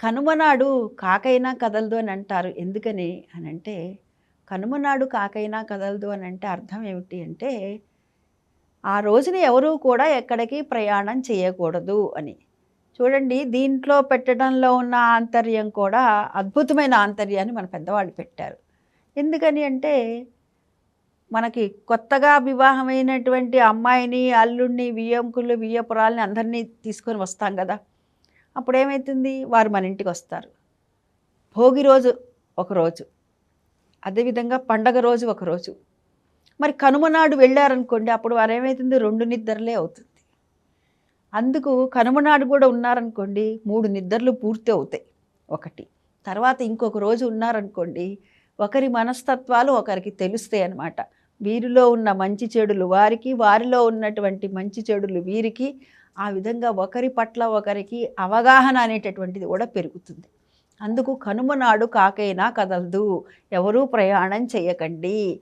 కనుమనాడు కాకైనా కదలదు అని అంటారు. ఎందుకని అని అంటే కనుమనాడు కాకైనా కదలదు అని అంటే అర్థం ఏమిటి అంటే ఆ రోజున ఎవరూ కూడా ఎక్కడికి ప్రయాణం చేయకూడదు అని. చూడండి దీంట్లో పెట్టడంలో ఉన్న ఆంతర్యం కూడా అద్భుతమైన ఆంతర్యాన్ని మన పెద్దవాళ్ళు పెట్టారు. ఎందుకని అంటే మనకి కొత్తగా వివాహమైనటువంటి అమ్మాయిని అల్లుడిని వియ్యంకులు వియ్యపురాలని అందరినీ తీసుకొని వస్తాం కదా. అప్పుడు ఏమవుతుంది వారు మన ఇంటికి వస్తారు. భోగి రోజు ఒకరోజు అదేవిధంగా పండగ రోజు ఒకరోజు మరి కనుమనాడు వెళ్ళారనుకోండి అప్పుడు వారు ఏమవుతుంది రెండు నిద్రలే అవుతుంది. అందుకు కనుమనాడు కూడా ఉన్నారనుకోండి మూడు నిద్రలు పూర్తి అవుతాయి ఒకటి. తర్వాత ఇంకొక రోజు ఉన్నారనుకోండి ఒకరి మనస్తత్వాలు ఒకరికి తెలుస్తాయి అన్నమాట. వీరిలో ఉన్న మంచి చెడులు వారికి వారిలో ఉన్నటువంటి మంచి చెడులు వీరికి ఆ విధంగా ఒకరి పట్ల ఒకరికి అవగాహన అనేటటువంటిది కూడా పెరుగుతుంది. అందుకు కనుమ నాడు కాకైనా కదలదు. ఎవరూ ప్రయాణం చేయకండి.